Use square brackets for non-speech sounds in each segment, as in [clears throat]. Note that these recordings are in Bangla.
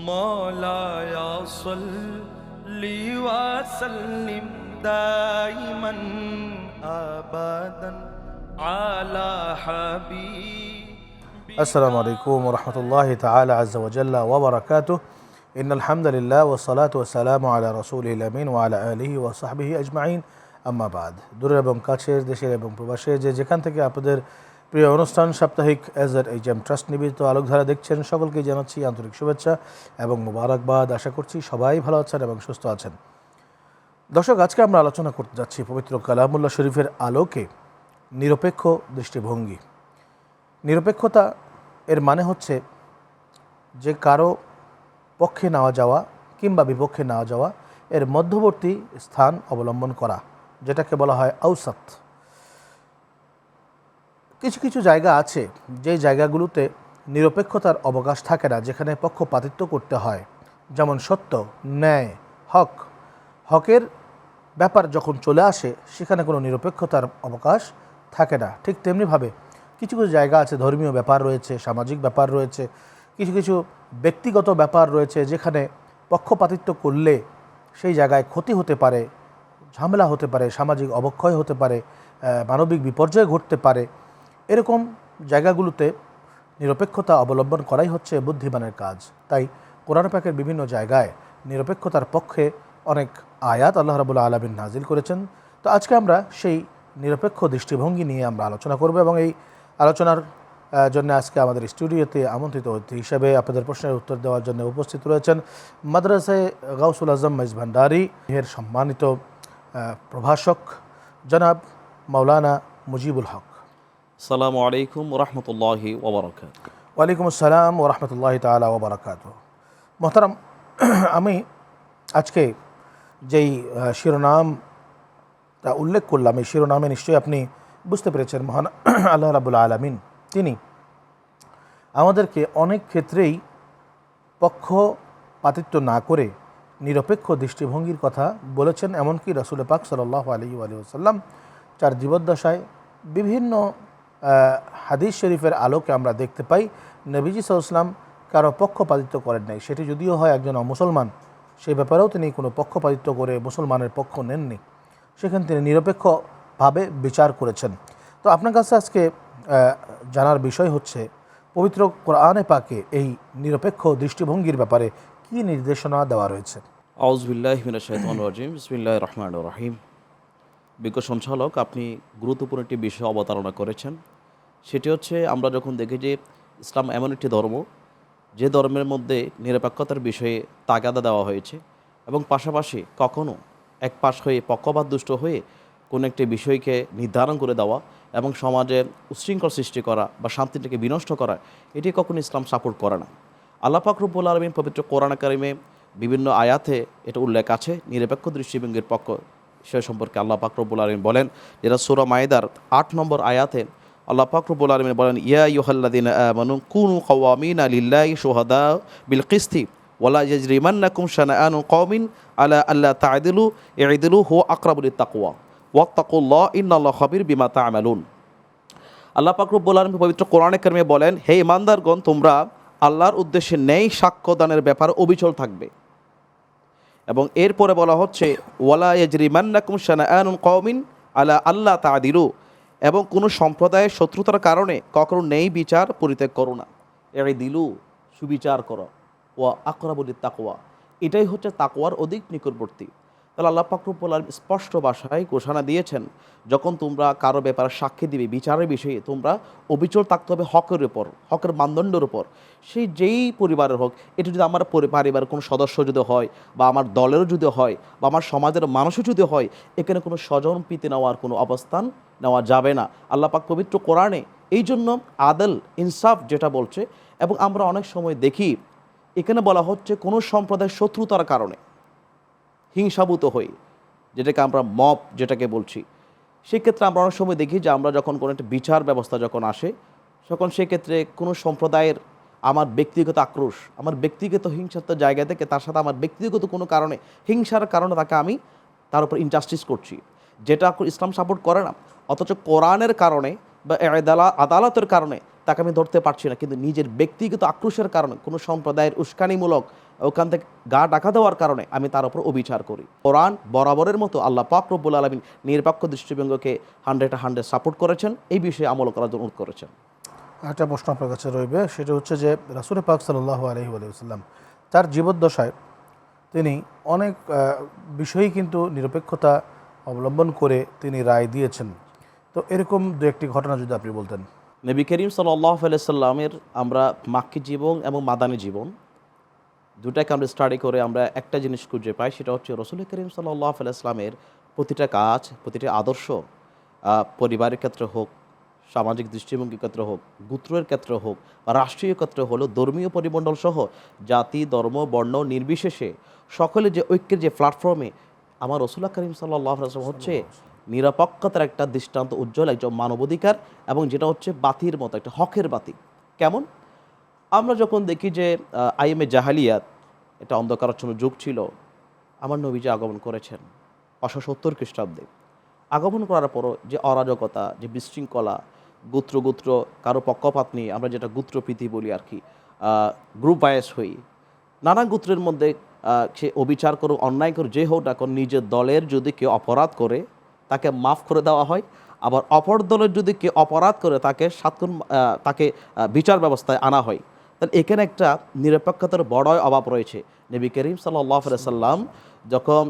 مولاي صل وسلم دائما ابدا على حبيبي السلام عليكم ورحمة الله تعالى عز وجل وبركاته إن الحمد لله والصلاة والسلام على رسوله الأمين وعلى آله وصحبه أجمعين أما بعد দূরের এবং কাছের দেশের এবং প্রবাসের যে যেখান থেকে আপনাদের প্রিয় অনুষ্ঠান সাপ্তাহিক এজার এই জেম ট্রাস্ট নিবেদিত আলোকধারা দেখছেন সকলকে জানাচ্ছি আন্তরিক শুভেচ্ছা এবং মোবারকবাদ। আশা করছি সবাই ভালো আছেন এবং সুস্থ আছেন। দর্শক, আজকে আমরা আলোচনা করতে যাচ্ছি পবিত্র কালামুল্লাহ শরীফের আলোকে নিরপেক্ষ দৃষ্টিভঙ্গি। নিরপেক্ষতা এর মানে হচ্ছে যে কারও পক্ষে নেওয়া যাওয়া কিংবা বিপক্ষে নেওয়া যাওয়া এর মধ্যবর্তী স্থান অবলম্বন করা, যেটাকে বলা হয় আউসাত কিছু কিছু জায়গা আছে যে জায়গাগুলোতে নিরপেক্ষতার অবকাশ থাকে না, যেখানে পক্ষপাতিত্ব করতে হয়। যেমন সত্য, ন্যায়, হক। হকের ব্যাপার যখন চলে আসে, সেখানে কোনো নিরপেক্ষতার অবকাশ থাকে না। ঠিক তেমনিভাবে কিছু কিছু জায়গা আছে, ধর্মীয় ব্যাপার রয়েছে, সামাজিক ব্যাপার রয়েছে, কিছু কিছু ব্যক্তিগত ব্যাপার রয়েছে, যেখানে পক্ষপাতিত্ব করলে সেই জায়গায় ক্ষতি হতে পারে, ঝামেলা হতে পারে, সামাজিক অবক্ষয় হতে পারে মানবিক বিপর্যয় ঘটতে পারে। এরকম জায়গাগুলোতে নিরপেক্ষতা অবলম্বন করাই হচ্ছে বুদ্ধিমানের কাজ। তাই কোরআন পাকের বিভিন্ন জায়গায় নিরপেক্ষতার পক্ষে অনেক আয়াত আল্লাহ রাবুল্লাহ আলমিন নাজিল করেছেন। তো আজকে আমরা সেই নিরপেক্ষ দৃষ্টিভঙ্গি নিয়ে আমরা আলোচনা করব এবং এই আলোচনার জন্য আজকে আমাদের স্টুডিওতে আমন্ত্রিত অতিথি হিসেবে আপনাদের প্রশ্নের উত্তর দেওয়ার জন্য উপস্থিত রয়েছেন মাদ্রাসায় গাউসুল আজম মেজ ভান্ডারি এর সম্মানিত প্রভাষক জনাব মাওলানা মুজিবুল হক। আসসালামু আলাইকুম রহমতুল্লাহি ওবরাকাত ওয়ালাইকুম আসসালাম ও রহমতুল্লাহ তালা ওবরাকাত মোহতারাম, আমি আজকে যেই শিরোনামটা উল্লেখ করলাম, এই শিরোনামে নিশ্চয়ই আপনি বুঝতে পেরেছেন, মহান [clears throat] আল্লাহ রাবুল আলমিন। তিনি আমাদেরকে অনেক ক্ষেত্রেই পক্ষপাতিত্ব না করে নিরপেক্ষ দৃষ্টিভঙ্গির কথা বলেছেন, এমনকি রসুল পাক সাল্লাহ আলী আলী আসাল্লাম চার জীবদ্দশায় বিভিন্ন হাদিস শরীফের আলোকে আমরা দেখতে পাই, নবীজি সাল্লাম কারও পক্ষপাতিত্ব করেন নাই। সেটি যদিও হয় একজন মুসলমান সেই ব্যাপারেও তিনি কোনো পক্ষপাতিত্ব করে মুসলমানের পক্ষ নেননি। সেখানে তিনি নিরপেক্ষভাবে বিচার করেছেন। তো আপনার কাছে আজকে জানার বিষয় হচ্ছে, পবিত্র কোরআনে পাকে এই নিরপেক্ষ দৃষ্টিভঙ্গির ব্যাপারে কি নির্দেশনা দেওয়া রয়েছে? রহমান রহিম। বিজ্ঞ সঞ্চালক, আপনি গুরুত্বপূর্ণ একটি বিষয় অবতারণা করেছেন। সেটি হচ্ছে আমরা যখন দেখি যে ইসলাম এমন একটি ধর্ম, যে ধর্মের মধ্যে নিরপেক্ষতার বিষয়ে তাগাদা দেওয়া হয়েছে এবং পাশাপাশি কখনো এক পাশ হয়ে পক্ষপাত দুষ্ট হয়ে কোনো একটি বিষয়কে নির্ধারণ করে দেওয়া এবং সমাজে উশৃঙ্খল সৃষ্টি করা বা শান্তিটাকে বিনষ্ট করা, এটি কখনো ইসলাম সাপোর্ট করে না। আল্লাহ পাকরুবুল আলমিন পবিত্র কোরআন কারিমে বিভিন্ন আয়াতে এটা উল্লেখ আছে। নিরপেক্ষ দৃষ্টিভঙ্গির পক্ষ সে সম্পর্কে আল্লাহ পাকরবুল আলমিন বলেন যেটা সুরা মায়েদার আট নম্বর আয়াতে আল্লাহ পাকরবুল আলমিন বলেন, ইয়া ইউহাল্লাদিন মানু কুনু কওয়ামিন আলিল্লাহ সোহাদা বিল কিস্তি ওয়ালা ইয়াজরিমান্নাকুম শানাআনু কওমিন আলা আল্লাহ তা'দিলু ইদিলু হু আকরাবুল তাকওয়া ওয়াত্তাকুল্লাহ ইন্নাল্লাহ খাবির বিমা তা'মালুন। আল্লাহ পাকরুব্বুল আলম পবিত্র কোরআনে কারিমে বলেন, হে ইমানদারগণ তোমরা আল্লাহর উদ্দেশ্যে ন্যায় সাক্ষ্য দানের ব্যাপারে অবিচল থাকবে। এবং এরপরে বলা হচ্ছে, ওয়ালা ইয়াজরিমান্নাকুম শানাআনুন কওমিন আলা আল্লাহ তা'দিলু এবং কোনো সম্প্রদায়ের শত্রুতার কারণে কখনো নেই বিচার পরিত্যাগ করো না। এড়ে দিলু, সুবিচার করো। ও আকরাবলি তাকোয়া এটাই হচ্ছে তাকোয়ার অধিক নিকটবর্তী। তাহলে আল্লাহ আলম স্পষ্ট ভাষায় ঘোষণা দিয়েছেন, যখন তোমরা কারও ব্যাপারে সাক্ষী দিবে, বিচারের বিষয়ে তোমরা অবিচল থাকতে হবে হকের উপর, হকের মানদণ্ডের উপর। সেই যেই পরিবারের হোক, এটা যদি আমার পরি- পারিবারের কোনো সদস্য যদি হয়, বা আমার দলেরও যদি হয়, বা আমার সমাজের মানুষও যদি হয়, এখানে কোনো স্বজন পিতে নেওয়ার কোনো অবস্থান নেওয়া যাবে না। আল্লাহ পাক পবিত্র কোরআনে এই জন্য আদল, ইনসাফ যেটা বলছে, এবং আমরা অনেক সময় দেখি, এখানে বলা হচ্ছে কোনো সম্প্রদায়ের শত্রুতার কারণে। হিংসাভূত হই, যেটাকে আমরা মপ যেটাকে বলছি। সেক্ষেত্রে আমরা অনেক সময় দেখি যে আমরা যখন কোনো একটা বিচার ব্যবস্থা যখন আসে, তখন সেক্ষেত্রে কোনো সম্প্রদায়ের আমার ব্যক্তিগত আক্রোশ, আমার ব্যক্তিগত হিংসাত্মক জায়গা থেকে তার সাথে আমার ব্যক্তিগত কোনো কারণে হিংসার কারণে তাকে আমি তার উপর ইনজাস্টিস করছি। যেটা ইসলাম সাপোর্ট করে না, অথচ কোরআনের কারণে বা আদালা- আদালতের কারণে তাকে আমি ধরতে পারছি না, কিন্তু নিজের ব্যক্তিগত আক্রোশের কারণে কোনো সম্প্রদায়ের উস্কানিমূলক ওখান থেকে গা ডাকা দেওয়ার কারণে আমি তার উপর অবিচার করি। কোরআন বরাবরের মতো আল্লাহ পাক রব্বুল আলমিন নিরপেক্ষ দৃষ্টিভঙ্গকে হান্ড্রেড হান্ড্রেড সাপোর্ট করেছেন এই বিষয়ে আমল করার জন্য অনুরোধ করেছেন। একটা প্রশ্ন আপনার কাছে রইবে সেটা হচ্ছে যে রাসুল পাক সাল্লাহ আলহি আলাইসাল্লাম তার জীবদ্দশায় তিনি অনেক বিষয়েই কিন্তু নিরপেক্ষতা অবলম্বন করে তিনি রায় দিয়েছেন। তো এরকম দু একটি ঘটনা যদি আপনি বলতেন। নবী করিম সাল্লাহ আলাইসাল্লামের আমরা মাক্কি জীবন এবং মাদানী জীবন দুটাকে আমরা স্টাডি করে আমরা একটা জিনিস খুঁজে পাই, সেটা হচ্ছে রসুল করিম সাল্লাহ ইসলামের প্রতিটা কাজ, প্রতিটা আদর্শ পরিবারের ক্ষেত্রে হোক, সামাজিক দৃষ্টিভঙ্গির ক্ষেত্রে হোক, গুত্রের ক্ষেত্রে হোক বা রাষ্ট্রীয় ক্ষেত্রে হলো ধর্মীয় পরিমণ্ডল সহ, জাতি, ধর্ম, বর্ণ, নির্বিশেষে সকলে যে ঐক্যের যে প্ল্যাটফর্মে আমার রসুল্লাহ করিম সাল্লাহ আসলাম হচ্ছে নিরাপক্ষতার একটা দৃষ্টান্ত, উজ্জ্বল একজন মানবাধিকার এবং যেটা হচ্ছে বাতির মতো, একটা হকের বাতি। কেমন? আমরা যখন দেখি যে আইএমএ জাহালিয়াত, এটা অন্ধকারাচ্ছন্ন যুগ ছিল, আমার নবীজি আগমন করেছেন পাঁচশো সত্তর খ্রিস্টাব্দে, আগমন করার পরও যে অরাজকতা, যে বিশৃঙ্খলা, গোত্র গোত্র, কারও পক্ষপাত নিয়ে আমরা যেটা গোত্রপ্রীতি বলি আর কি গ্রুপ বায়াস হই নানা গোত্রের মধ্যে সে অবিচার করুক, অন্যায় করুক, যে হোক না কেন, নিজের দলের যদি কেউ অপরাধ করে, তাকে মাফ করে দেওয়া হয়, আবার অপর দলের যদি কেউ অপরাধ করে, তাকে সাতক্ষণ তাকে বিচার ব্যবস্থায় আনা হয় তাহলে এখানে একটা নিরপেক্ষতার বড়ই অভাব রয়েছে। নবী করিম সাল্লাহ সাল্লাম যখন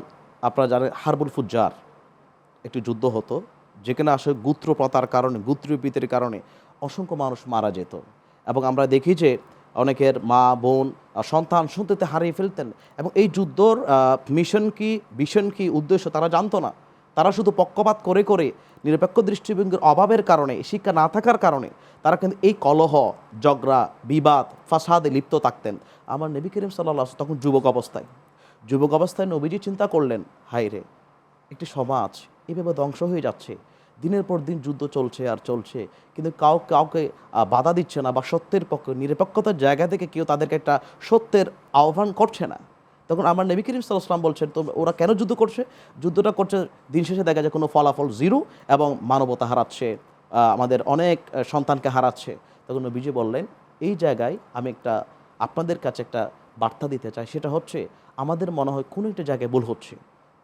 আপনারা জানেন হারবুল ফুজ্জার একটি যুদ্ধ হতো, যেখানে আসলে গুত্রপ্রতার কারণে, গুত্রপীতের কারণে অসংখ্য মানুষ মারা যেত। এবং আমরা দেখি যে অনেকের মা, বোন সন্তান সন্ততিতে হারিয়ে ফেলতেন। এবং এই যুদ্ধর মিশন কি ভিশন কি, উদ্দেশ্য তারা জানতো না। তারা শুধু পক্ষপাত করে করে নিরপেক্ষ দৃষ্টিভঙ্গির অভাবের কারণে, শিক্ষা না থাকার কারণে তারা কিন্তু এই কলহ, ঝগড়া, বিবাদ, ফাসাদে লিপ্ত থাকতেন। আমার নবী করিম সাল্লাহ তখন যুবক অবস্থায়। যুবক অবস্থায় নবীজি চিন্তা করলেন হাই রে, একটি সমাজ এভাবে ধ্বংস হয়ে যাচ্ছে। দিনের পর দিন যুদ্ধ চলছে আর চলছে, কিন্তু কাউ, কাউকে বাধা দিচ্ছে না বা সত্যের পক্ষে, নিরপেক্ষতার জায়গা থেকে কেউ তাদেরকে একটা সত্যের আহ্বান করছে না। তখন আমার নবী করিম সাল্লাম বলছেন, তো ওরা কেন যুদ্ধ করছে? যুদ্ধটা করছে, দিন শেষে দেখা যায় কোনো ফলাফল জিরো এবং মানবতা হারাচ্ছে আমাদের অনেক সন্তানকে হারাচ্ছে। তখন নবীজি বললেন, এই জায়গায় আমি একটা, আপনাদের কাছে একটা বার্তা দিতে চাই, সেটা হচ্ছে আমাদের মনে হয় কোনো একটা জায়গায় ভুল হচ্ছে।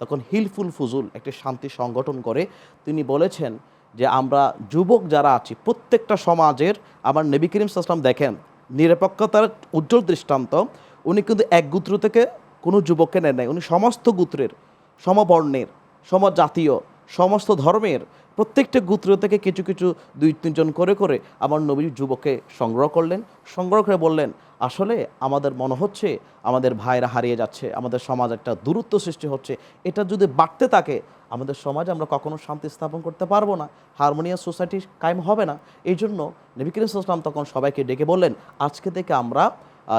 তখন হিলফুল ফুজুল একটি শান্তি সংগঠন করে তিনি বলেছেন যে, আমরা যুবক যারা আছি, প্রত্যেকটা সমাজের, আমার নবী করিম সাল্লাম দেখেন, নিরপেক্ষতার উজ্জ্বল দৃষ্টান্ত, উনি কিন্তু এক গুত্র থেকে কোনো যুবককে নেন নাই। উনি সমস্ত গুত্রের, সমবর্ণের, সমজাতীয়, সমস্ত ধর্মের প্রত্যেকটা গুত্র থেকে কিছু কিছু দুই তিনজন করে করে আমার নবী যুবককে সংগ্রহ করলেন। সংগ্রহ করে বললেন, আসলে আমাদের মনে হচ্ছে আমাদের ভাইরা হারিয়ে যাচ্ছে, আমাদের সমাজ একটা দূরত্ব সৃষ্টি হচ্ছে। এটা যদি বাড়তে থাকে, আমাদের সমাজে আমরা কখনো শান্তি স্থাপন করতে পারব না, হারমোনিয়াস সোসাইটি কায়েম হবে না। এই জন্য নবী করিম তখন সবাইকে ডেকে বললেন, আজকে থেকে আমরা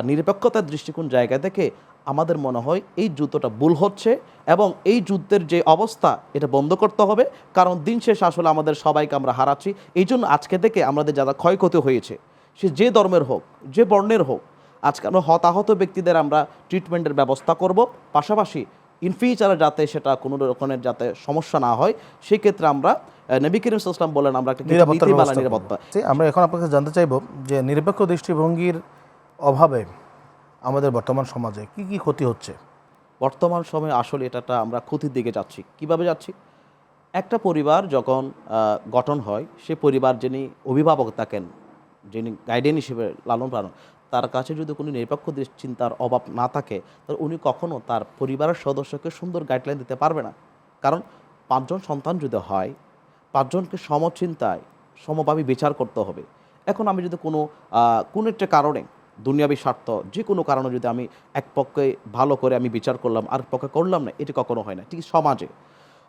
নিরপেক্ষতার দৃষ্টিকোণ জায়গা থেকে আমাদের মনে হয় এই যুদ্ধটা ভুল হচ্ছে এবং এই যুদ্ধের যে অবস্থা এটা বন্ধ করতে হবে। কারণ দিন শেষ আসলে আমাদের সবাইকে আমরা হারাচ্ছি। এই জন্য আজকে থেকে আমাদের যারা ক্ষয়ক্ষতি হয়েছে সে যে ধর্মের হোক যে বর্ণের হোক আজকে আমরা হতাহত ব্যক্তিদের আমরা ট্রিটমেন্টের ব্যবস্থা করব। পাশাপাশি ইন ফিউচারে যাতে সেটা কোনো রকমের যাতে সমস্যা না হয় সেই ক্ষেত্রে আমরা নবী করিম সাল্লাম বলেন আমরা একটা নিরাপত্তা। আমরা এখন আপনাকে জানতে চাইব যে নিরপেক্ষ দৃষ্টিভঙ্গির অভাবে আমাদের বর্তমান সমাজে কি কি ক্ষতি হচ্ছে? বর্তমান সময়ে আসলে এটা একটা আমরা ক্ষতির দিকে যাচ্ছি। কীভাবে যাচ্ছি? একটা পরিবার যখন গঠন হয়, সে পরিবার যিনি অভিভাবক থাকেন, যিনি গাইডেন হিসেবে লালন পালন, তার কাছে যদি কোনো নিরপেক্ষ চিন্তার অভাব না থাকে, তাহলে উনি কখনও তার পরিবারের সদস্যকে সুন্দর গাইডলাইন দিতে পারবে না। কারণ পাঁচজন সন্তান যদি হয়, পাঁচজনকে সমচিন্তায়, সমভাবে বিচার করতে হবে। এখন আমি যদি কোনো কোনো একটা কারণে দুনিয়াবী স্বার্থ যে কোনো কারণে যদি আমি এক পক্ষে ভালো করে আমি বিচার করলাম, আর পক্ষে করলাম না, এটি কখনো হয় না ঠিক সমাজে।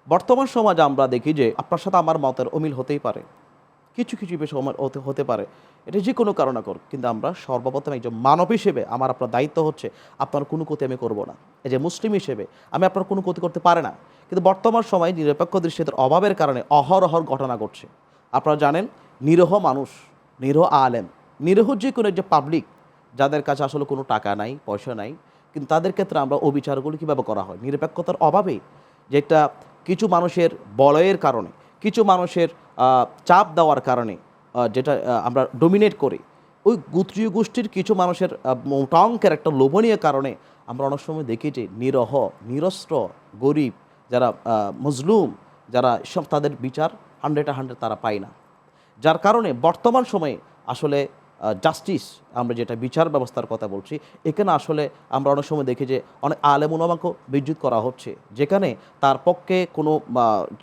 বর্তমান সমাজে আমরা দেখি যে আপনার সাথে আমার মতের অমিল হতেই পারে। কিছু কিছু বিষয় আমার হতে পারে। এটা যে কোনো কারণে করুক, কিন্তু আমরা সর্বপ্রথম একজন মানব হিসেবে আমার আপনার দায়িত্ব হচ্ছে, আপনার কোনো ক্ষতি আমি করব না। এই যে মুসলিম হিসেবে আমি আপনার কোনো ক্ষতি করতে পারে না, কিন্তু বর্তমান সময়ে নিরপেক্ষ দৃষ্টির অভাবের কারণে অহরহর ঘটনা ঘটছে। আপনারা জানেন, নিরহ মানুষ, নিরহ আলেম, নিরহ যে কোনো যে পাবলিক যাদের কাছে আসলে কোনো টাকা নাই পয়সা নাই কিন্তু তাদের ক্ষেত্রে আমরা অবিচারগুলো কীভাবে করা হয়? নিরপেক্ষতার অভাবে যেটা কিছু মানুষের বলয়ের কারণে কিছু মানুষের চাপ দেওয়ার কারণে যেটা আমরা ডোমিনেট করি ওই গোত্রীয় গোষ্ঠীর কিছু মানুষের আহ, মোটা অঙ্কের একটা লোভনীয় কারণে আমরা অনেক সময় দেখি যে নিরহ নিরস্ত্র গরিব যারা মজলুম যারা সব তাদের বিচার হান্ড্রেড হান্ড্রেড তারা পায় না। যার কারণে বর্তমান সময়ে আসলে জাস্টিস আমরা যেটা বিচার ব্যবস্থার কথা বলছি, এখানে আসলে আমরা অনেক সময় দেখি যে অনেক আলেমুলামাকেও বিদ্যুৎ করা হচ্ছে। যেখানে তার পক্ষে কোনো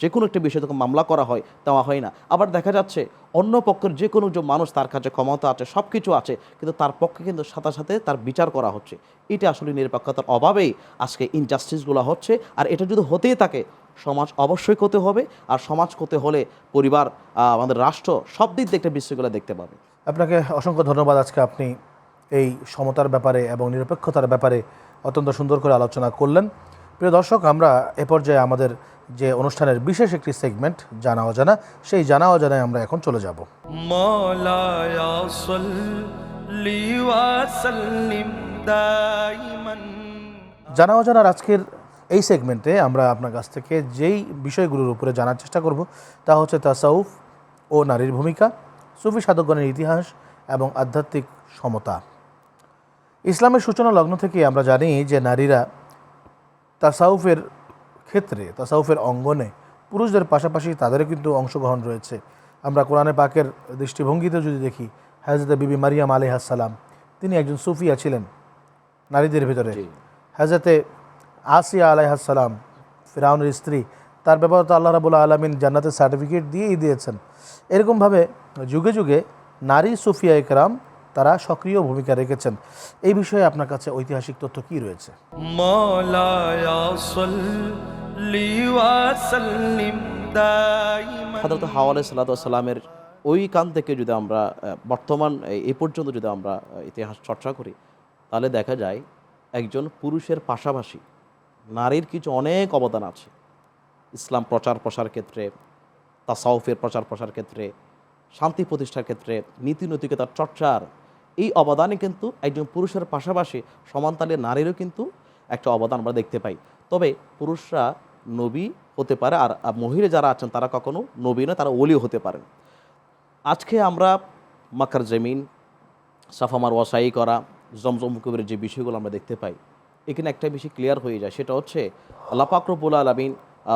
যে কোনো একটা বিষয়ে যখন মামলা করা হয়, দেওয়া হয় না। আবার দেখা যাচ্ছে অন্য পক্ষের যে কোনো যে মানুষ তার কাছে ক্ষমতা আছে সব কিছু আছে, কিন্তু তার পক্ষে কিন্তু সাথে সাথে তার বিচার করা হচ্ছে। এটা আসলে নিরপেক্ষতার অভাবেই আজকে ইনজাস্টিসগুলো হচ্ছে। আর এটা যদি হতেই থাকে, সমাজ অবশ্যই করতে হবে। আর সমাজ করতে হলে পরিবার আমাদের রাষ্ট্র সব দিক দিয়ে একটা বিশৃঙ্খলা দেখতে পাবে। আপনাকে অসংখ্য ধন্যবাদ আজকে আপনি এই সমতার ব্যাপারে এবং নিরপেক্ষতার ব্যাপারে অত্যন্ত সুন্দর করে আলোচনা করলেন। প্রিয় দর্শক আমরা এ পর্যায়ে আমাদের যে অনুষ্ঠানের বিশেষ একটি সেগমেন্ট জানা অজানা সেই জানা অজানায় আমরা এখন চলে যাব। জানা অজানার আজকের এই সেগমেন্টে আমরা আপনার কাছ থেকে যেই বিষয়গুলোর উপরে জানার চেষ্টা করব তা হচ্ছে তাসাউফ ও নারীর ভূমিকা। সুফি সাধকগণের ইতিহাস এবং আধ্যাত্মিক সমতা। ইসলামের সূচনা লগ্ন থেকে আমরা জানি যে নারীরা তাসাউফের ক্ষেত্রে তাসাউফের অঙ্গনে পুরুষদের পাশাপাশি তাদেরও কিন্তু অংশগ্রহণ রয়েছে। আমরা কোরআনে পাকের দৃষ্টিভঙ্গিতে যদি দেখি হাজরত বিবি মারিয়াম আলী সালাম তিনি একজন সুফিয়া ছিলেন নারীদের ভিতরে। হাজরতে আসিয়া আলাইহাসালাম ফিরাউনের স্ত্রী তার ব্যাপারে তো আল্লাহ রাবুল্লাহ আলমিন জান্নাতের সার্টিফিকেট দিয়েই দিয়েছেন। এরকমভাবে যুগে যুগে নারী সুফিয়া একরাম তারা সক্রিয় ভূমিকা রেখেছেন। এই বিষয়ে আপনার কাছে ঐতিহাসিক তথ্য কি রয়েছে? হজরত হাওয়ালে সাল্লাতামের ওই কান থেকে যদি আমরা বর্তমান এ পর্যন্ত যদি আমরা ইতিহাস চর্চা করি তাহলে দেখা যায় একজন পুরুষের পাশাপাশি নারীর কিছু অনেক অবদান আছে। ইসলাম প্রচার প্রসার ক্ষেত্রে তাসাউফের প্রচার প্রসার ক্ষেত্রে, শান্তি প্রতিষ্ঠার ক্ষেত্রে, নীতি নৈতিকতার চর্চার এই অবদানে কিন্তু একজন পুরুষের পাশাপাশি সমানতালে নারীরও কিন্তু একটা অবদান আমরা দেখতে পাই। তবে পুরুষরা নবী হতে পারে আর মহিলা যারা আছেন তারা কখনো নবী না তারা ওলিও হতে পারেন। আজকে আমরা মাকার জমিন সাফামার ওয়াসাই করা, জমজম কবির যে বিষয়গুলো আমরা দেখতে পাই, এখানে একটা বেশি ক্লিয়ার হয়ে যায়, সেটা হচ্ছে, আল্লাহ পাকরবুল আলমিন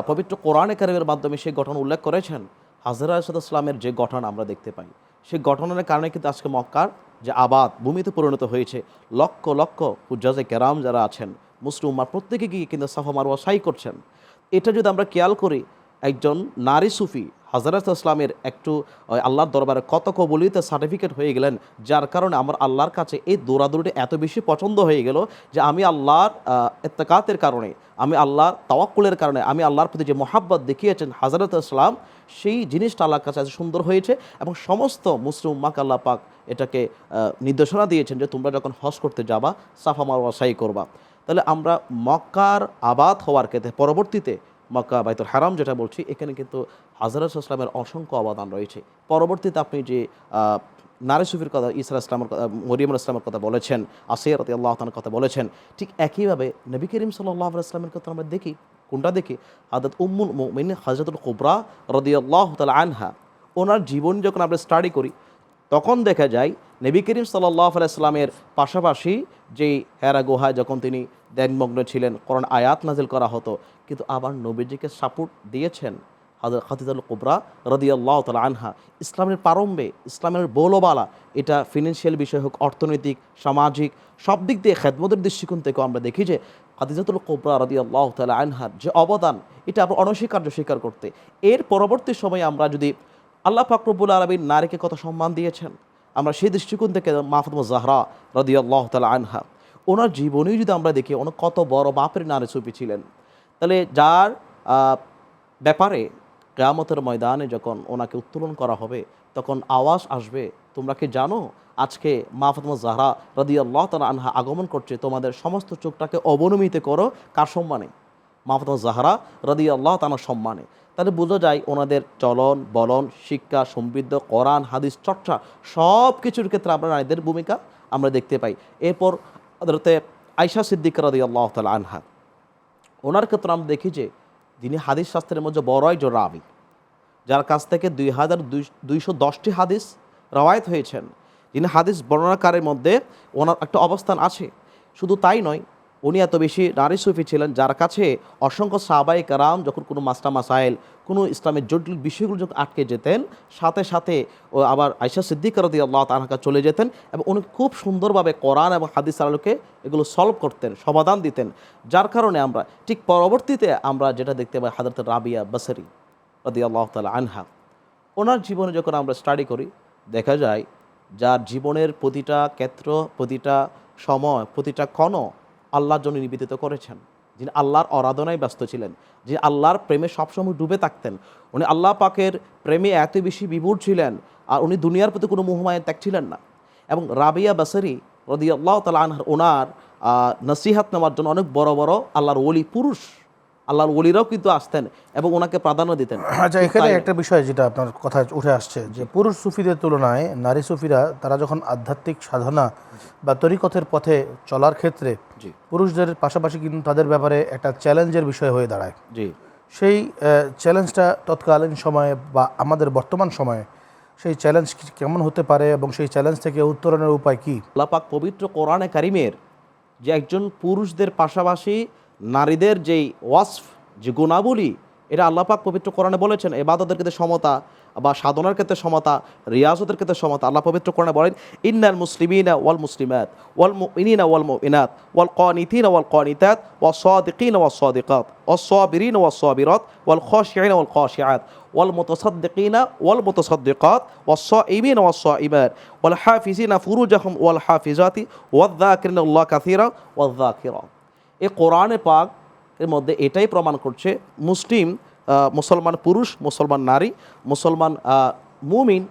পবিত্র কোরআনে কারিমের মাধ্যমে সেই গঠন উল্লেখ করেছেন। হাজরা ইসলামের যে গঠন আমরা দেখতে পাই, সেই গঠনের কারণে কিন্তু আজকে মক্কার যে আবাদ ভূমিতে পরিণত হয়েছে, লক্ষ লক্ষ উজ্জাজে কেরাম যারা আছেন, মুসলিম উম্মার প্রত্যেকে গিয়ে কিন্তু সাফা মারোয়া সাই করছেন। এটা যদি আমরা খেয়াল করি, একজন নারী সুফি হাজরত ইসলামের একটু আল্লাহর দরবারে কত কবলিতে সার্টিফিকেট হয়ে গেলেন, যার কারণে আমার আল্লাহর কাছে এই দৌড়াদৌড়িটা এত বেশি পছন্দ হয়ে গেল যে আমি আল্লাহর এত্তেকাতের কারণে, আমি আল্লাহর তাওয়াক্কুলের কারণে, আমি আল্লাহর প্রতি যে মোহাব্বত দেখিয়েছেন হাজরত ইসলাম, সেই জিনিসটা আল্লাহর কাছে সুন্দর হয়েছে এবং সমস্ত মুসলিম মাক আল্লাহ পাক এটাকে নির্দেশনা দিয়েছেন যে তোমরা যখন হজ করতে যাবা, সাফা মারওয়া, সাই করবা। তাহলে আমরা মক্কার আবাদ হওয়ার ক্ষেত্রে পরবর্তীতে মক্কা বাইতুল হারাম যেটা বলছি, এখানে কিন্তু হাজারত ইসলামের অসংখ্য অবদান রয়েছে। পরবর্তীতে আপনি যে নারী সুফির কথা ইসরা ইসলামের কথা, মরিয়ম ইসলামের কথা বলেছেন, আসিয়া রতি আল্লাহ তালার কথা বলেছেন, ঠিক একইভাবে নবী করিম সাল্লাহ ইসলামের কথা আমরা দেখি, কোনটা দেখি? হাজরত উম্মুল মিন হাজরতুল কুবরা রদি আল্লাহ তালা আনহা, ওনার জীবন যখন আমরা স্টাডি করি, তখন দেখা যায় নবী করিম সাল্লাহ আলাইসলামের পাশাপাশি যেই হেরা গুহায় যখন তিনি ধ্যানমগ্ন ছিলেন, কোরআন আয়াত নাজিল করা হতো কিন্তু আবার নবীজিকে সাপোর্ট দিয়েছেন হাজর খাতিদুল কুবরা রদিয়াল্লাহ তালা আনহা। ইসলামের প্রারম্ভে, ইসলামের বৌলবালা, এটা ফিনান্সিয়াল বিষয় হোক, অর্থনৈতিক, সামাজিক, সব দিক দিয়ে খেদমতের দৃষ্টিকোণ থেকেও আমরা দেখি যে খাদিজাতুল কোবরা রদি আল্লাহ তালা আনহার যে অবদান, এটা আমরা অনস্বীকার্য স্বীকার করতে। এর পরবর্তী সময়ে আমরা যদি আল্লাহ ফাকরবুল আলমীর নারীকে কত সম্মান দিয়েছেন, আমরা সেই দৃষ্টিকোণ থেকে মাহফুদ জাহরা রদি আল্লাহ তালা আনহা, ওনার জীবনেই যদি আমরা দেখি ওনার কত বড় বাপের নারী ছবি ছিলেন তাহলে যার ব্যাপারে কেয়ামতের ময়দানে যখন ওনাকে উত্তোলন করা হবে, তখন আওয়াজ আসবে, তোমরা কি জানো, আজকে মা ফাতমা জাহরা রদি আল্লাহ তালা আনহা আগমন করছে, তোমাদের সমস্ত চোখটাকে অবনমিত করো, কার সম্মানে? মা ফাতমা জাহরা রদি আল্লাহ সম্মানে। তাহলে বোঝা যায় ওনাদের চলন, বলন, শিক্ষা, সমৃদ্ধ, কোরআন, হাদিস, চর্চা সব কিছুর ক্ষেত্রে আমরা নারীদের ভূমিকা আমরা দেখতে পাই। এরপর আদালতে আয়সা সিদ্দিক রদি আল্লাহ তালা আনহা ওনার ক্ষেত্রে আমরা দেখি যে যিনি হাদিস শাস্ত্রের মধ্যে বড় একজন রাবি, যার কাছ থেকে দুই হাজার দুইশো দশটি হাদিস রওয়ায়ত হয়েছেন। যিনি হাদিস বর্ণনাকারের মধ্যে ওনার একটা অবস্থান আছে। শুধু তাই নয়, উনি এত বেশি নারী সুফি ছিলেন, যার কাছে অসংখ্য সাহাবাই কারাম যখন কোনো মাস্টার মাসাইল কোনো ইসলামের জটিল বিষয়গুলো যখন আটকে যেতেন, সাথে সাথে আবার আয়সা সিদ্দিক রদি আল্লাহ তাহাকা চলে যেতেন এবং উনি খুব সুন্দরভাবে কোরআন এবং হাদিস আলোকে এগুলো সলভ করতেন, সমাধান দিতেন। যার কারণে আমরা, ঠিক পরবর্তীতে আমরা যেটা দেখতে পাই হাজরত রাবিয়া বাসারি রদি আল্লাহ তালা আনহা। ওনার জীবনে যখন আমরা স্টাডি করি, দেখা যায় যার জীবনের প্রতিটা ক্ষেত্র, প্রতিটা সময়, প্রতিটা ক্ষণ আল্লাহর জন্য নিবেদিত করেছেন। যিনি আল্লাহর অরাধনায় ব্যস্ত ছিলেন যিনি আল্লাহর প্রেমে সবসময় ডুবে থাকতেন উনি আল্লাহ পাকের প্রেমে এত বেশি বিভোর ছিলেন আর উনি দুনিয়ার প্রতি কোনো মোহমায় ত্যাগ ছিলেন না। এবং রাবিয়া বাসারি রদি আল্লাহ তালা আনহার ওনার নসিহাত নেওয়ার জন্য অনেক বড় বড় আল্লাহর ওলি পুরুষ আল্লাহর ওলিরাও কিন্তু আসতেন এবং ওনাকে প্রাধান্য দিতেন। আচ্ছা এখানে একটা বিষয় যেটা আপনার কথায় উঠে আসছে যে পুরুষ সুফিদের তুলনায় নারী সুফিরা তারা যখন আধ্যাত্মিক সাধনা বা তরিকথের পথে চলার ক্ষেত্রে জি। পুরুষদের পাশাপাশি কিন্তু তাদের ব্যাপারে একটা চ্যালেঞ্জের বিষয় হয়ে দাঁড়ায়। জি। সেই চ্যালেঞ্জটা তৎকালীন সময়ে বা আমাদের বর্তমান সময়ে সেই চ্যালেঞ্জ কেমন হতে পারে এবং সেই চ্যালেঞ্জ থেকে উত্তরণের উপায় কী? লাপাক পবিত্র কোরআনে কারিমের যে একজন পুরুষদের পাশাপাশি নারীদের যেই ওয়াসফ যে গুণাবলী এটা আল্লাপাক পবিত্র কোরআনে বলেছেন এবাদতের ক্ষেত্রে সমতা বা সাধনার ক্ষেত্রে সমতা রিয়াজতের ক্ষেত্রে সমতা আল্লাহ পবিত্র কোরআনে বলেন ইন্নাল মুসলিমিনা ওয়াল মুসলিমাত ওয়াল মুমিনিনা ওয়াল মুমিনাত ওয়াল কানিতিনা ওয়াল কানিতাত ওয়াস সাদিকিনা ওয়াস সাদিকাত ওয়াস সাবিরিনা ওয়াস সাবিরাত ওয়াল খাশিঈনা ওয়াল খাশিআত والمتصدقين والمتصدقات والصائمين والصائمات والحافظين فروجهم والحافظات والذاكرين الله كثيرا والذاكرات এই কোরআনে পাক এর মধ্যে এটাই প্রমাণ করছে মুসলিম মুসলমান পুরুষ, মুসলমান নারী, মুসলমান মুমিন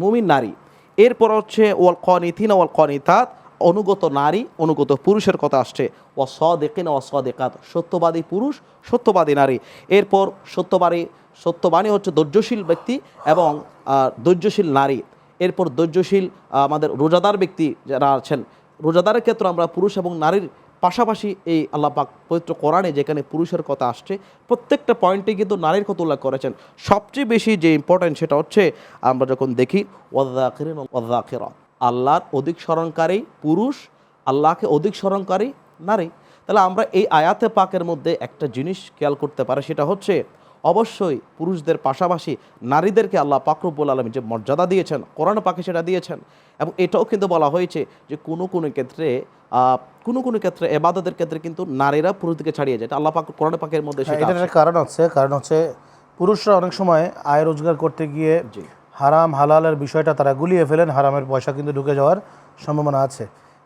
মুমিন নারী। এরপর হচ্ছে ওয়াল কনিথিন ওয়াল কনিতাত অনুগত নারী, অনুগত পুরুষের কথা আসছে। ও সদেকিন ও সদেকাত, সত্যবাদী পুরুষ, সত্যবাদী নারী। এরপর সত্যবাদী, সত্যবাণী হচ্ছে ধৈর্যশীল ব্যক্তি এবং ধৈর্যশীল নারী। এরপর ধৈর্যশীল আমাদের রোজাদার ব্যক্তি যারা আছেন, রোজাদারের ক্ষেত্রে আমরা পুরুষ এবং নারীর পাশাপাশি এই আল্লাপাক পবিত্র কোরআনে যেখানে পুরুষের কথা আসছে, প্রত্যেকটা পয়েন্টে কিন্তু নারীর কথা উল্লেখ করেছেন। সবচেয়ে বেশি যে ইম্পর্টেন্ট সেটা হচ্ছে, আমরা যখন দেখি ওয়াদ্দাকিরা আল্লাহর অধিক স্মরণকারী পুরুষ, আল্লাহকে অধিক স্মরণকারী নারী। তাহলে আমরা এই আয়াতে পাকের মধ্যে একটা জিনিস খেয়াল করতে পারি, সেটা হচ্ছে অবশ্যই পুরুষদের পাশাপাশি নারীদেরকে আল্লাহ পাকরবুল আলমী যে মর্যাদা দিয়েছেন কোরআন পাকে সেটা দিয়েছেন এবং এটাও কিন্তু বলা হয়েছে যে কোনো কোনো ক্ষেত্রে কোনো কোনো ক্ষেত্রে এবাদতের ক্ষেত্রে কিন্তু নারীরা পুরুষদেরকে ছাড়িয়ে যায়। এটা আল্লাহ পাক কোরআন পাকের মধ্যে হ্যাঁ, সেটা একটা কারণ হচ্ছে কারণ হচ্ছে পুরুষরা অনেক সময় আয় রোজগার করতে গিয়ে হারাম হালালের বিষয়টা তারা গুলিয়ে ফেলেন হারামের পয়সা কিন্তু ঢুকে যাওয়ার সম্ভাবনা আছে।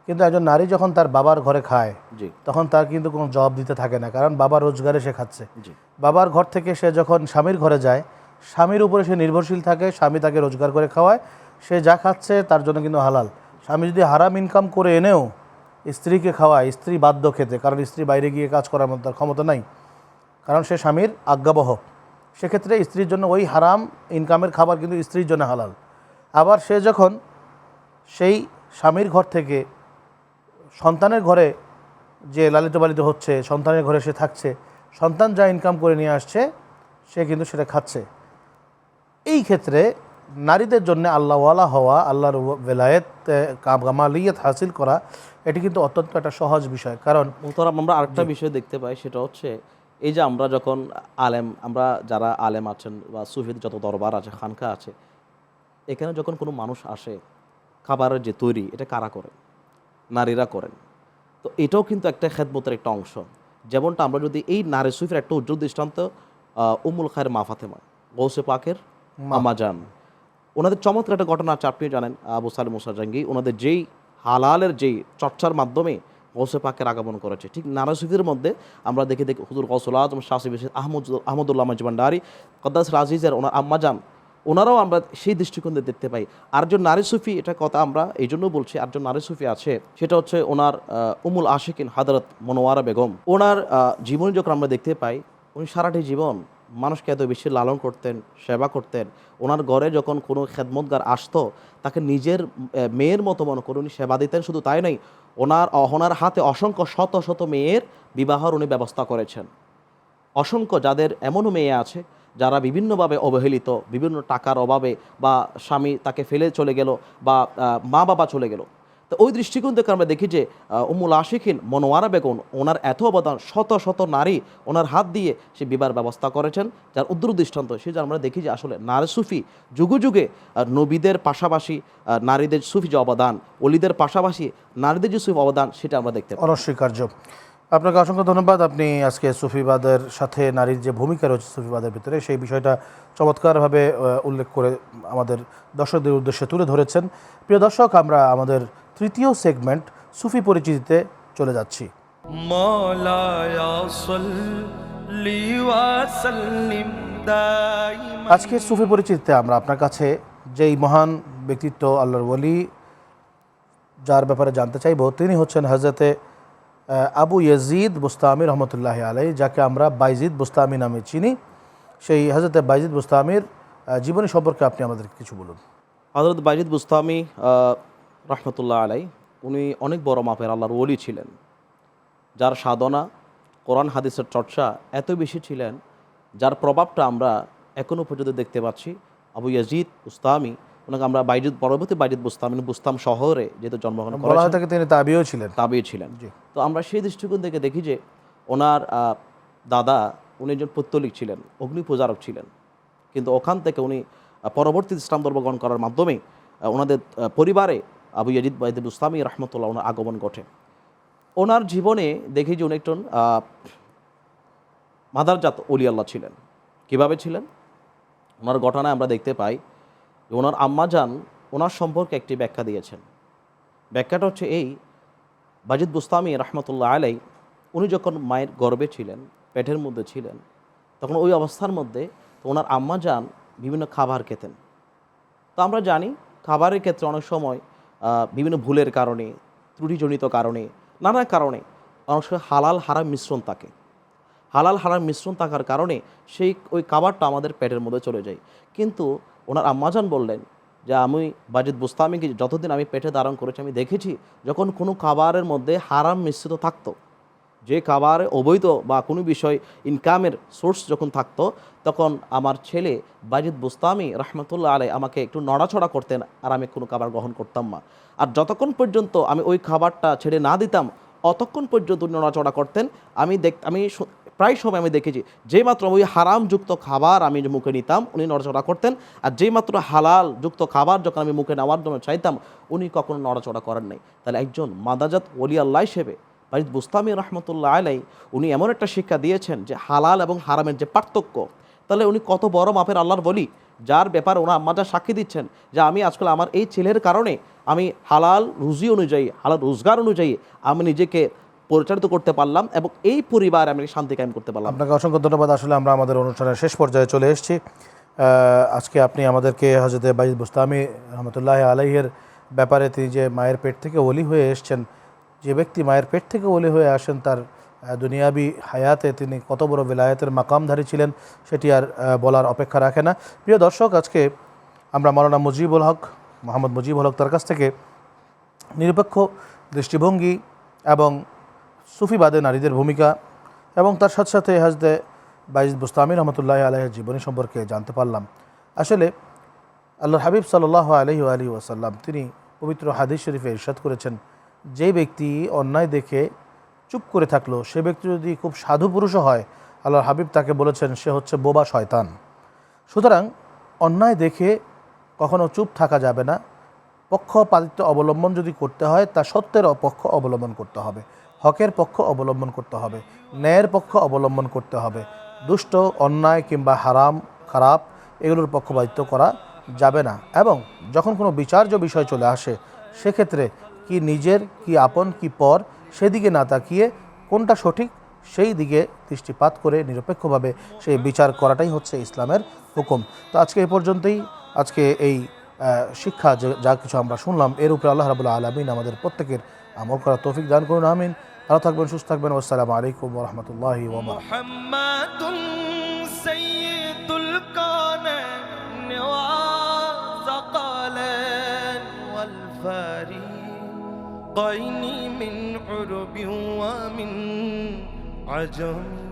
কিন্তু একজন নারী যখন তার বাবার ঘরে খায় জি। তখন তার কিন্তু কোনো জবাব দিতে থাকে না কারণ বাবার রোজগারে সে খাচ্ছে জি। বাবার ঘর থেকে সে যখন স্বামীর ঘরে যায় স্বামীর উপরে সে নির্ভরশীল থাকে স্বামী তাকে রোজগার করে খাওয়ায় সে যা খাচ্ছে তার জন্য কিন্তু হালাল। স্বামী যদি হারাম ইনকাম করে এনেও স্ত্রীকে খাওয়ায় স্ত্রী বাধ্য খেতে কারণ স্ত্রী বাইরে গিয়ে কাজ করার মতো তার ক্ষমতা নাই কারণ সে স্বামীর আজ্ঞাবহ। সেক্ষেত্রে স্ত্রীর জন্য ওই হারাম ইনকামের খাবার কিন্তু স্ত্রীর জন্য হালাল। আবার সে যখন সেই স্বামীর ঘর থেকে সন্তানের ঘরে যে লালিত পালিত হচ্ছে সন্তানের ঘরে সে থাকছে সন্তান যা ইনকাম করে নিয়ে আসছে সে কিন্তু সেটা খাচ্ছে। এই ক্ষেত্রে নারীদের জন্য আল্লাহওয়ালা হওয়া আল্লাহর বেলায়েত কামালিয়ত হাসিল করা এটি কিন্তু অত্যন্ত একটা সহজ বিষয়। কারণ আমরা আরেকটা বিষয় দেখতে পাই সেটা হচ্ছে এই যে আমরা যখন আলেম আমরা যারা আলেম আছেন বা সুফিদ যত দরবার আছে খানকা আছে এখানে যখন কোনো মানুষ আসে খাবারের যে তৈরি এটা কারা করেন নারীরা করেন। তো এটাও কিন্তু একটা খেদমতের একটা অংশ। যেমনটা আমরা যদি এই নারী সুফির একটা উজ্জ্বল দৃষ্টান্ত উমুল খায়ের মা ফাতেমা গৌসে পাকের আমাজান ওনাদের চমৎকার একটা ঘটনা আছে আপনি জানেন আবু সালিম মুসাজাঙ্গি ওনাদের যেই হালালের যেই চর্চার মাধ্যমে গৌসে পাকের আগমন করেছে ঠিক নারাসুফির মধ্যে আমরা দেখে দেখি হুজুর গৌসুল আজম শাসি বিশেষ আহমদ আহমদুল্লাহ মাজিবান্ডারি কদ্দাস রাজিজের ওনার আম্মাজান ওনারাও আমরা সেই দৃষ্টিকোণ দেখতে পাই। আরেকজন নারী সুফি, এটা কথা আমরা এই জন্য বলছি, আরেকজন নারী সুফি আছে, সেটা হচ্ছে ওনার উমুল আশিকিন হাদরত মনোয়ারা বেগম। ওনার জীবনী যখন আমরা দেখতে পাই, উনি সারাটি জীবন মানুষকে এত বেশি লালন করতেন, সেবা করতেন। ওনার ঘরে যখন কোনো খেদমতগার আসতো, তাকে নিজের মেয়ের মতো মনে করে উনি সেবা দিতেন, শুধু তাই নয়, ওনার ওনার হাতে অসংখ্য শত শত মেয়ের বিবাহর উনি ব্যবস্থা করেছেন। অসংখ্য যাদের এমনও মেয়ে আছে যারা বিভিন্নভাবে অবহেলিত বিভিন্ন টাকার অভাবে বা স্বামী তাকে ফেলে চলে গেল বা মা বাবা চলে গেল। তো ওই দৃষ্টিকোণ থেকে আমরা দেখি যে আহ, উম্মুল আশিকিন মনোয়ারা বেগম ওনার এত অবদান শত শত নারী ওনার হাত দিয়ে সে বিবার ব্যবস্থা করেছেন যার উদ্র দৃষ্টান্ত সে যে আমরা দেখি যে আসলে নারী সুফি যুগে যুগে নবীদের পাশাপাশি নারীদের সুফি যে অবদান অলিদের পাশাপাশি নারীদের যে সুফি অবদান সেটা আমরা দেখতে অনস্বীকার্য। আপনাকে অসংখ্য ধন্যবাদ। আপনি আজকে সুফিবাদের সাথে নারীর যে ভূমিকা রয়েছে সুফিবাদের ভিতরে, সেই বিষয়টা চমৎকারভাবে উল্লেখ করে আমাদের দর্শকদের উদ্দেশ্যে তুলে ধরেছেন। প্রিয় দর্শক, আমরা আমাদের তৃতীয় সেগমেন্ট সুফি পরিচিতিতে চলে যাচ্ছি। আজকে সুফি পরিচিতিতে আমরা আপনার কাছে যেই মহান ব্যক্তিত্ব আল্লাহর ওলি, যার ব্যাপারে জানতে চাইব, তিনি হচ্ছেন হজরতে আবু ইয়াজিদ বুস্তামি রহমতুল্লাহ আলাই যাকে আমরা বাইজিদ বুস্তামি নামে চিনি। সেই হজরতে বাইজিদ বুস্তামির জীবনী সম্পর্কে আপনি আমাদের কিছু বলুন। হজরত বাইজিদ বুস্তামি রহমতুল্লাহ আলাই উনি অনেক বড় মাপের আল্লাহর ওলি ছিলেন। যার সাধনা, কোরআন, হাদিসের চর্চা এত বেশি ছিলেন, যার প্রভাবটা আমরা এখনও পর্যন্ত দেখতে পাচ্ছি। আবু ইয়াজিদ বুস্তামি ওনাকে আমরা বাইজিদ পরবর্তী বাইজিদ বুস্তামি বুস্তাম শহরে যেহেতু জন্মগ্রহণ হয় থাকে তিনি তাবিও ছিলেন। তাবিয়ে ছিলেন। তো আমরা সেই দৃষ্টিকোণ থেকে দেখি যে ওনার দাদা উনি একজন পত্তলিক ছিলেন অগ্নি পূজারক ছিলেন। কিন্তু ওখান থেকে উনি পরবর্তী ইসলাম ধর্ম গ্রহণ করার মাধ্যমে ওনাদের পরিবারে আবু ইয়াজিদ বাইদুল ইসলামী রহমতুল্লাহ ওনার আগমন ঘটে। ওনার জীবনে দেখি যে উনি একজন মাদারজাত অলি আল্লাহ ছিলেন। কীভাবে ছিলেন? ওনার ঘটনায় আমরা দেখতে পাই ওনার আম্মাজান ওনার সম্পর্কে একটি ব্যাখ্যা দিয়েছেন। ব্যাখ্যাটা হচ্ছে এই, বাজিদ বুস্তামি রহমতুল্লাহ আলাই উনি যখন মায়ের গর্বে ছিলেন, পেটের মধ্যে ছিলেন, তখন ওই অবস্থার মধ্যে তো ওনার আম্মা যান, বিভিন্ন খাবার খেতেন। তো আমরা জানি, খাবারের ক্ষেত্রে অনেক সময় বিভিন্ন ভুলের কারণে, ত্রুটিজনিত কারণে, নানা কারণে অনেক সময় হালাল, হারাম মিশ্রণ থাকে। হালাল, হারাম মিশ্রণ থাকার কারণে সেই ওই খাবারটা আমাদের পেটের মধ্যে চলে যায়। কিন্তু ওনার আম্মাজান বললেন যে, আমি বাজিদ বুস্তামিকে যতদিন আমি পেটে ধারণ করেছি, আমি দেখেছি যখন কোনো খাবারের মধ্যে হারাম মিশ্রিত থাকতো। যে খাবারে অবৈধ বা কোনো বিষয় ইনকামের সোর্স যখন থাকতো, তখন আমার ছেলে বাজিদ বুস্তামি রহমতুল্লাহ আলাই আমাকে একটু নড়াছড়া করতেন আর আমি কোনো খাবার গ্রহণ করতাম না। আর যতক্ষণ পর্যন্ত আমি ওই খাবারটা ছেড়ে না দিতাম, অতক্ষণ পর্যন্ত নড়াচড়া করতেন। আমি দেখ, আমি প্রায় সময় আমি দেখেছি। যেই মাত্র ওই হারামযুক্ত খাবার আমি যে মুখে নিতাম, উনি নড়াচড়া করতেন, আর যেই মাত্র হালাল যুক্ত খাবার যখন আমি মুখে নেওয়ার জন্য চাইতাম, উনি কখনো নড়াচড়া করেন নাই। তাহলে একজন মাদাজাত ওলি আল্লাহ হিসেবে, বারিদ বুস্তামি রহমতুল্লাহ আলাই উনি এমন একটা শিক্ষা দিয়েছেন যে হালাল এবং হারামের যে পার্থক্য, তাহলে উনি কত বড় মাপের আল্লাহর বলি যার ব্যাপারে ওনার আম্মাজা সাক্ষী দিচ্ছেন যে আমি আজকাল আমার এই ছেলের কারণে আমি হালাল রুজি অনুযায়ী, হালাল রোজগার অনুযায়ী আমি নিজেকে পরিচালিত করতে পারলাম এবং এই পরিবার আমি শান্তি কায়েম করতে পারলাম। আপনাকে অসংখ্য ধন্যবাদ। আসলে আমরা আমাদের অনুষ্ঠানের শেষ পর্যায়ে চলে এসেছি। আজকে আপনি আমাদেরকে হজরত বাইজ বুস্তামি রহমতুল্লাহ আলাইহের ব্যাপারে তিনি যে মায়ের পেট থেকে ওলি হয়ে এসছেন, যে ব্যক্তি মায়ের পেট থেকে ওলি হয়ে আসেন, তার দুনিয়াবি হায়াতে তিনি কত বড় বেলায়েতের মাকামধারী ছিলেন, সেটি আর বলার অপেক্ষা রাখে না। প্রিয় দর্শক, আজকে আমরা মাওলানা মুজিবুল হক, মোহাম্মদ মুজিবুল হক তার কাছ থেকে নিরপেক্ষ দৃষ্টিভঙ্গি এবং সুফিবাদে নারীদের ভূমিকা এবং তার সাথে সাথে হাজদে বাইজ বুস্তামি রহমতুল্লাহ আলহের জীবনী সম্পর্কে জানতে পারলাম। আসলে আল্লাহ হাবিব সাল্লাহ আলহি আলী ওয়াসাল্লাম তিনি পবিত্র হাদিস শরীফে ইরশাদ করেছেন, যে ব্যক্তি অন্যায় দেখে চুপ করে থাকল, সে ব্যক্তি যদি খুব সাধু পুরুষও হয় আল্লাহ হাবিব তাকে বলেছেন, সে হচ্ছে বোবা শয়তান। সুতরাং অন্যায় দেখে কখনো চুপ থাকা যাবে না। পক্ষপাতিত্ব অবলম্বন যদি করতে হয়, তা সত্যের পক্ষ অবলম্বন করতে হবে। হকের পক্ষ অবলম্বন করতে হবে, ন্যায়ের পক্ষ অবলম্বন করতে হবে। দুষ্ট, অন্যায় কিংবা হারাম, খারাপ, এগুলোর পক্ষপাতিত্ব করা যাবে না। এবং যখন কোনো বিচার্য বিষয় চলে আসে, সেক্ষেত্রে কি নিজের, কি আপন, কি পর, সেদিকে না তাকিয়ে কোনটা সঠিক, সেই দিকে দৃষ্টিপাত করে নিরপেক্ষভাবে সেই বিচার করাটাই হচ্ছে ইসলামের হুকুম। তো আজকে এই পর্যন্তই। আজকে এই শিক্ষা যা কিছু আমরা শুনলাম, এর উপরে আল্লাহ রাবুল্লাহ আলমিন আমাদের প্রত্যেকের আমল করার তৌফিক দান করুন আমিন ভালো থাকবেন সুস্থ থাকবেন আসসালামু আলাইকুম রহমতুল্লাহি ওবরাকাতুহু محمد سيد الكونين وثقلين والفريقين من عرب ومن عجم